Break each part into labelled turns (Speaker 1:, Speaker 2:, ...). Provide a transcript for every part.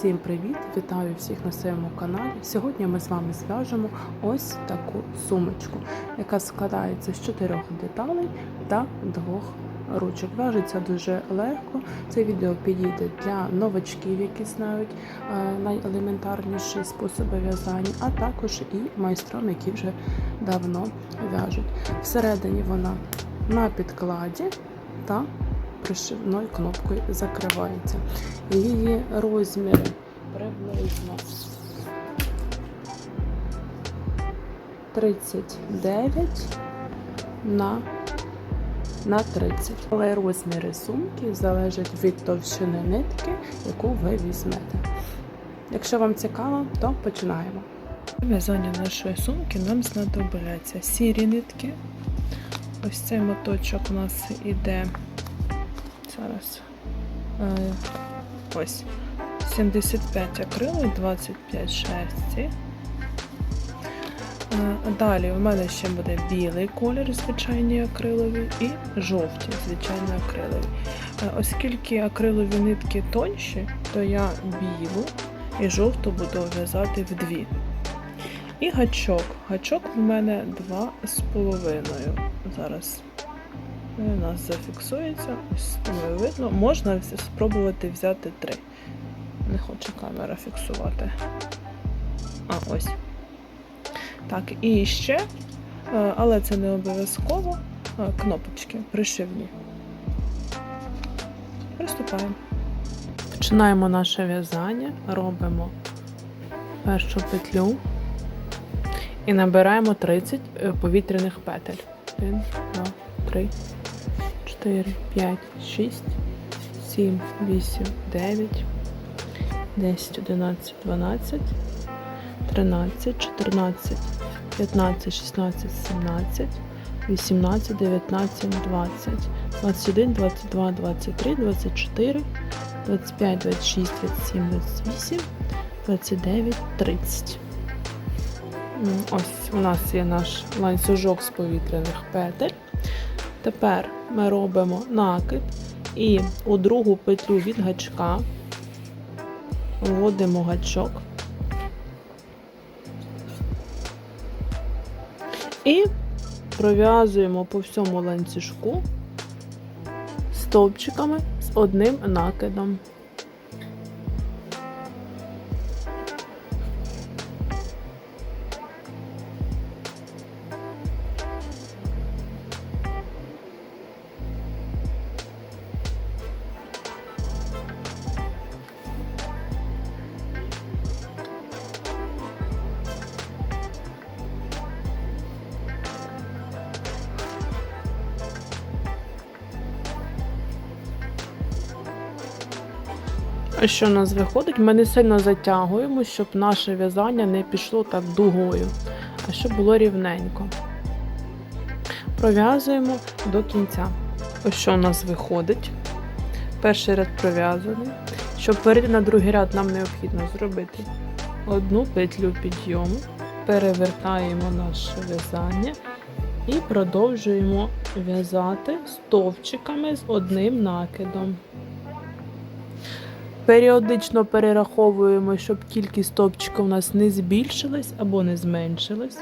Speaker 1: Всім привіт! Вітаю всіх на своєму каналі. Сьогодні ми з вами зв'яжемо ось таку сумочку, яка складається з чотирьох деталей та двох ручок. Вяжеться дуже легко. Це відео підійде для новачків, які знають е, найелементарніші способи в'язання, а також і майстрам, які вже давно в'яжуть. Всередині вона на підкладі та пришивною кнопкою закривається. Її розміри приблизно 39 на на 30. Але розміри сумки залежать від товщини нитки, яку ви візьмете. Якщо вам цікаво, то починаємо. В'язання нашої сумки нам знадобляться сірі нитки. Ось цей моточок у нас іде зараз. Е, ось. 75 акрилу, 25 шерсті. Е, далі в мене ще буде білий колір, звичайні акрилові, і жовті, звичайно, акрилові. Е, оскільки акрилові нитки тонші, то я білу і жовту буду в'язати вдві. І гачок. Гачок в мене 2,5. Зараз він у нас зафіксується, ось видно. Можна спробувати взяти три. Не хоче камера фіксувати. А, ось. Так, і ще, е, але це не обов'язково, е, кнопочки пришивні. Приступаємо. Починаємо наше в'язання, робимо першу петлю і набираємо 30 е, повітряних петель. 1, 2, 3, 4, 5, 6, 7, 8, 9, 10, 11, 12, 13, 14, 15, 16, 17, 18, 19, 20, 21, 22, 23, 24, 25, 26, 27, 28, 29, 30. Ось у нас є наш ланцюжок з повітряних петель. Тепер ми робимо накид і у другу петлю від гачка вводимо гачок. І пров'язуємо по всьому ланцюжку стовпчиками з одним накидом. що у нас виходить, ми не сильно затягуємо, щоб наше в'язання не пішло так дугою, а щоб було рівненько. Пров'язуємо до кінця. Ось що у нас виходить. Перший ряд пров'язаний. Щоб перейти на другий ряд, нам необхідно зробити одну петлю підйому, перевертаємо наше в'язання і продовжуємо в'язати стовпчиками з одним накидом. Періодично перераховуємо, щоб кількість топчиків у нас не збільшилась або не зменшилась.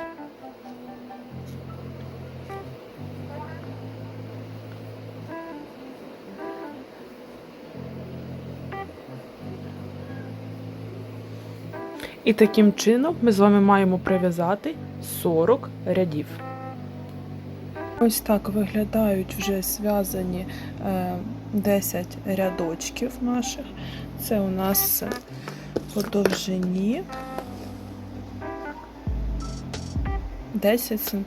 Speaker 1: І таким чином ми з вами маємо прив'язати 40 рядів. Ось так виглядають вже зв'язані 10 е, рядочків наших. Це у нас по довжині 10 см.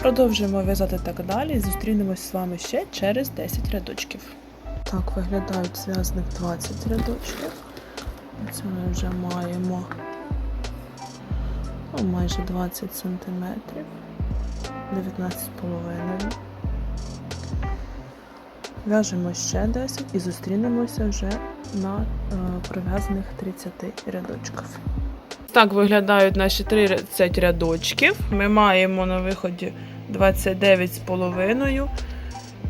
Speaker 1: Продовжуємо в'язати так далі зустрінемось з вами ще через 10 рядочків. Так, виглядають зв'язних 20 рядочків. Це ми вже маємо ну, майже 20 см, 19,5. В'яжемо ще 10 і зустрінемося вже на е, пров'язаних 30 рядочків. Так виглядають наші 30 рядочків. Ми маємо на виході 29,5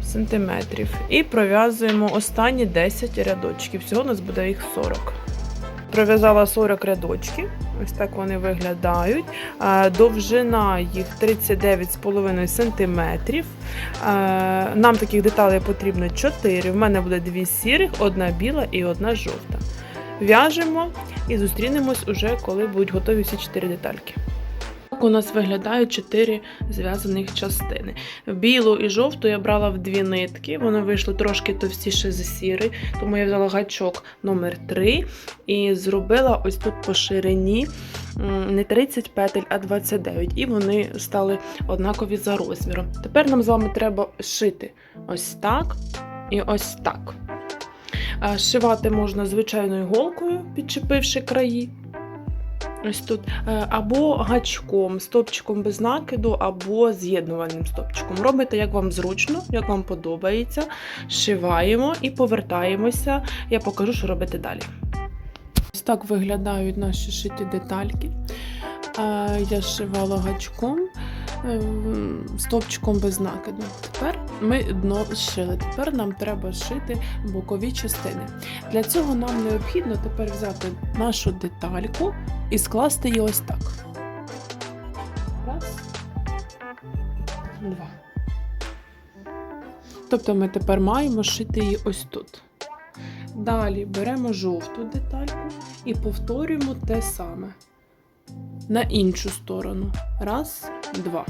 Speaker 1: см. І пров'язуємо останні 10 рядочків. Всього у нас буде їх 40. Пров'язала 40 рядочків, ось так вони виглядають. Е, довжина їх 39,5 см. Е, нам таких деталей потрібно 4. В мене буде 2 сірих, одна біла і одна жовта. В'яжемо і зустрінемось уже, коли будуть готові всі 4 детальки у нас виглядають 4 зв'язаних частини. Білу і жовту я брала в дві нитки, вони вийшли трошки товстіше за сірий, тому я взяла гачок номер 3 і зробила ось тут по ширині не 30 петель, а 29. І вони стали однакові за розміром. Тепер нам з вами треба шити ось так і ось так. Шивати можна звичайною голкою, підчепивши краї. Ось тут е, або гачком, стопчиком без накиду, або з'єднувальним стопчиком. Робите, як вам зручно, як вам подобається. Шиваємо і повертаємося. Я покажу, що робити далі. Ось так виглядають наші шиті детальки. Е, я шивала гачком, е, стопчиком без накиду. Тепер ми дно зшили. Тепер нам треба шити бокові частини. Для цього нам необхідно тепер взяти нашу детальку і скласти її ось так. Раз, два. Тобто ми тепер маємо шити її ось тут. Далі беремо жовту детальку і повторюємо те саме на іншу сторону. Раз, два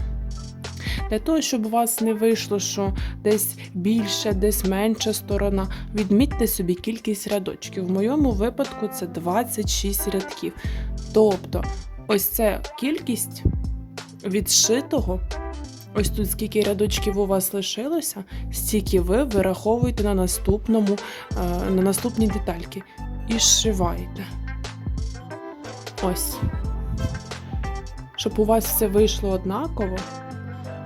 Speaker 1: для того, щоб у вас не вийшло, що десь більше, десь менша сторона. Відмітьте собі кількість рядочків. В моєму випадку це 26 рядків. Тобто, ось це кількість відшитого. Ось тут скільки рядочків у вас лишилося, стільки ви вираховуєте на наступному, е, на наступні детальки. І зшиваєте. Ось. Щоб у вас все вийшло однаково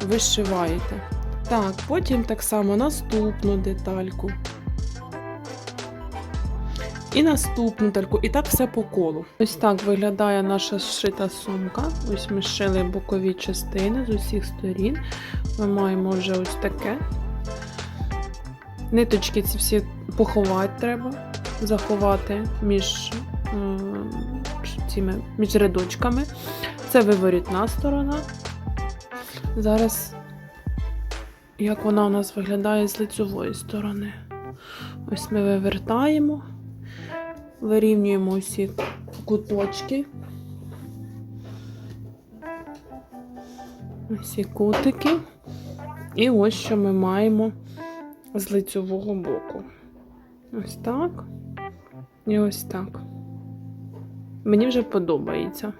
Speaker 1: вишиваєте. Так, потім так само наступну детальку. І наступну детальку. І так все по колу. Ось так виглядає наша зшита сумка. Ось ми шили бокові частини з усіх сторін. Ми маємо вже ось таке. Ниточки ці всі поховати треба, заховати між е, цими, між рядочками. Це виворітна сторона. Зараз, як вона у нас виглядає з лицевої сторони. Ось ми вивертаємо, вирівнюємо усі куточки, усі кутики. І ось що ми маємо з лицьового боку. Ось так і ось так. Мені вже подобається.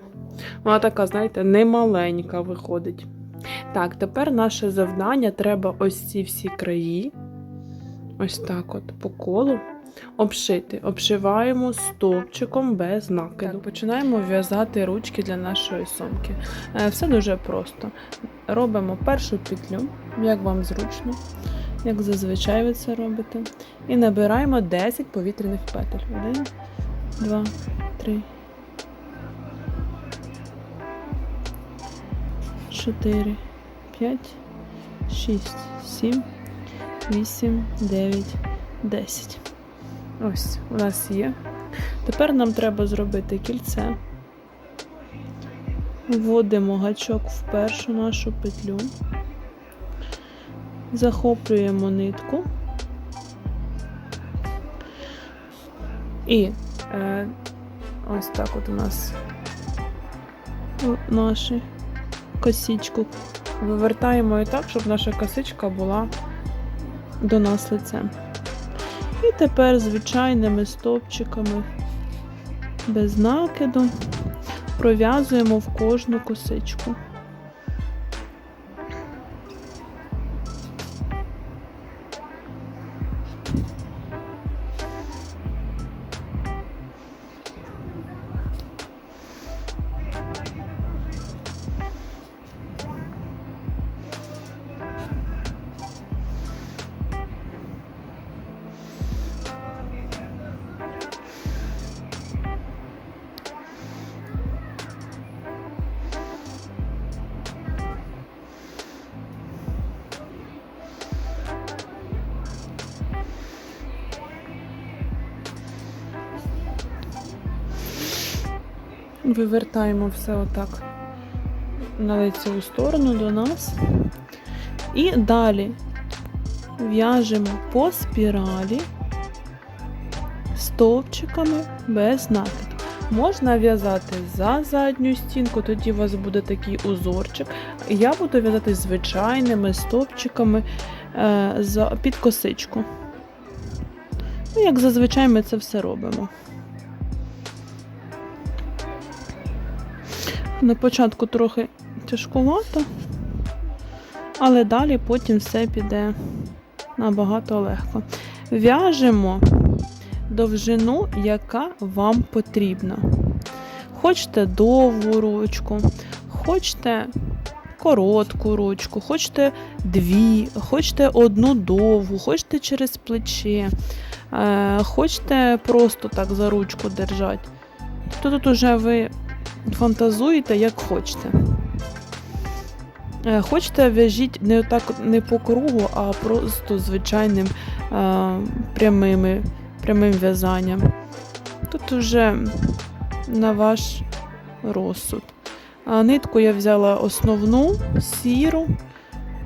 Speaker 1: Вона така, знаєте, немаленька виходить. Так, тепер наше завдання треба ось ці всі краї, ось так от по колу, обшити. Обшиваємо стовпчиком без накиду. Так, Починаємо в'язати ручки для нашої сумки. Е, все дуже просто. Робимо першу петлю, як вам зручно. Як зазвичай ви це робите. І набираємо 10 повітряних петель. 1, 2, 3, 4, 5, 6, 7, 8, 9, 10. Ось, у нас є. Тепер нам треба зробити кільце. Вводимо гачок в першу нашу петлю, захоплюємо нитку. І е, ось так от у нас наші косичку. Вивертаємо її так, щоб наша косичка була до нас лицем. І тепер звичайними стовпчиками без накиду пров'язуємо в кожну косичку. Вивертаємо все отак на цю сторону до нас. І далі в'яжемо по спіралі стовпчиками без накиду. Можна в'язати за задню стінку, тоді у вас буде такий узорчик. Я буду в'язати звичайними стовпчиками е, під косичку. Ну, Як зазвичай ми це все робимо. На початку трохи тяжкувато, але далі потім все піде набагато легко. В'яжемо довжину, яка вам потрібна. Хочете довгу ручку, хочете коротку ручку, хочете дві, хочете одну довгу, хочете через плече, е, хочете просто так за ручку держати. то тут уже ви фантазуйте, як хочете. Е, хочете, в'яжіть не так не по кругу, а просто звичайним е, прямими, прямим в'язанням. Тут вже на ваш розсуд. А Нитку я взяла основну, сіру.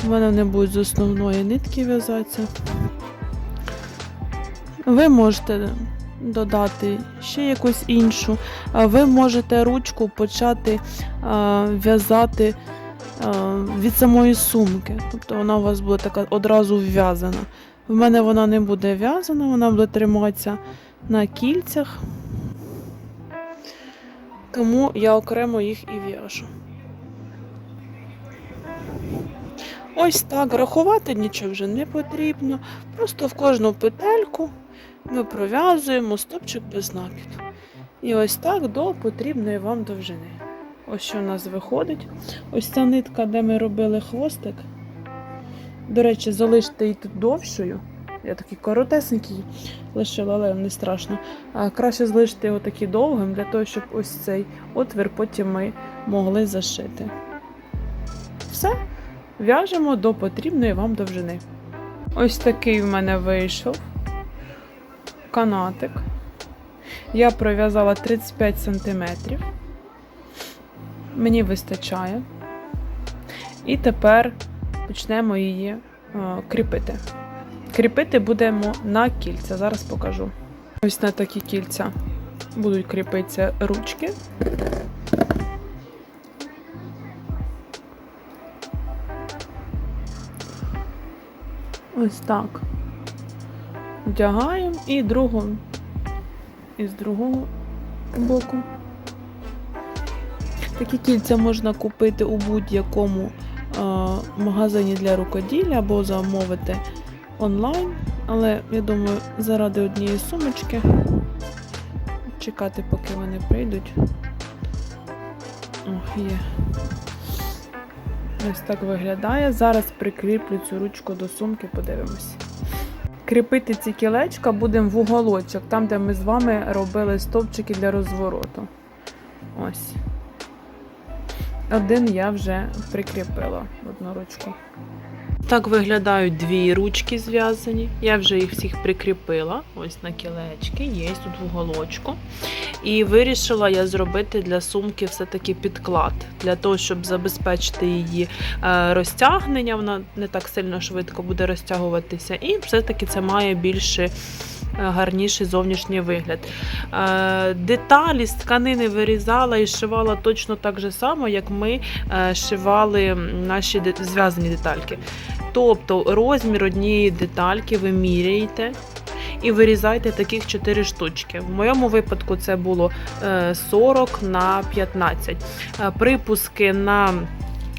Speaker 1: Вона не будуть з основної нитки в'язатися. Ви можете додати, ще якусь іншу. Ви можете ручку почати в'язати від самої сумки. Тобто вона у вас буде така одразу вв'язана. В мене вона не буде в'язана, вона буде триматися на кільцях. Тому я окремо їх і в'яжу. Ось так рахувати нічого вже не потрібно. Просто в кожну петельку ми пров'язуємо стопчик без накиду. І ось так до потрібної вам довжини. Ось що у нас виходить. Ось ця нитка, де ми робили хвостик. До речі, залиште її тут довшою. Я такий коротесенький, лишила, але не страшно. А Краще залишити його такі довгим, для того, щоб ось цей отвір потім ми могли зашити. Все, в'яжемо до потрібної вам довжини. Ось такий в мене вийшов канатик. Я пров'язала 35 сантиметрів, Мені вистачає. І тепер почнемо її е, кріпити. Кріпити будемо на кільця. Зараз покажу. Ось на такі кільця будуть кріпитися ручки. Ось так вдягаємо і другу і з другого боку. Такі кільця можна купити у будь-якому е, магазині для рукоділля або замовити онлайн, але я думаю, заради однієї сумочки чекати, поки вони прийдуть. Ох, є. Ось так виглядає. Зараз прикріплю цю ручку до сумки, подивимось кріпити ці кілечка будемо в уголочок, там, де ми з вами робили стовпчики для розвороту. Ось. Один я вже прикріпила одну ручку. Так виглядають дві ручки зв'язані. Я вже їх всіх прикріпила, ось на кілечки, є тут в уголочку. І вирішила я зробити для сумки все-таки підклад, для того, щоб забезпечити її е, розтягнення. Вона не так сильно швидко буде розтягуватися. І все-таки це має більше Е, гарніший зовнішній вигляд. Е, деталі з тканини вирізала і шивала точно так же само, як ми е, шивали наші зв'язані детальки. Тобто розмір однієї детальки ви міряєте. І вирізайте таких 4 штучки. В моєму випадку це було 40 на 15. Припуски на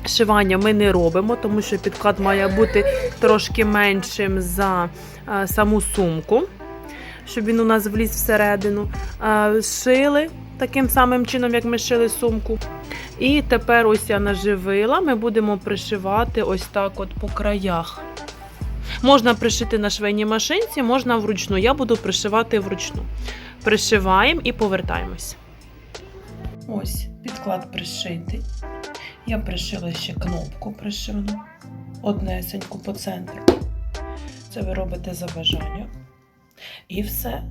Speaker 1: шивання ми не робимо, тому що підклад має бути трошки меншим за саму сумку щоб він у нас вліз всередину. Шили таким самим чином, як ми шили сумку. І тепер ось я наживила, ми будемо пришивати ось так от по краях. Можна пришити на швейній машинці, можна вручну. Я буду пришивати вручну. Пришиваємо і повертаємось. Ось, підклад пришитий. Я пришила ще кнопку пришивну, однесеньку по центру. Це ви робите за бажанням. І все,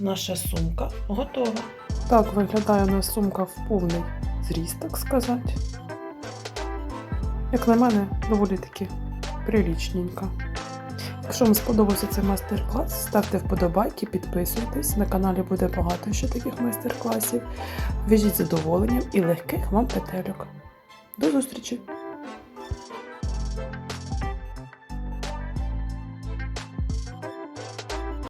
Speaker 1: наша сумка готова. Так виглядає у нас сумка в повний зріст, так сказати. Як на мене, доволі таки прилічненька. Якщо вам сподобався цей майстер-клас, ставте вподобайки, підписуйтесь. На каналі буде багато ще таких майстер-класів. Віжіть задоволенням і легких вам петельок. До зустрічі!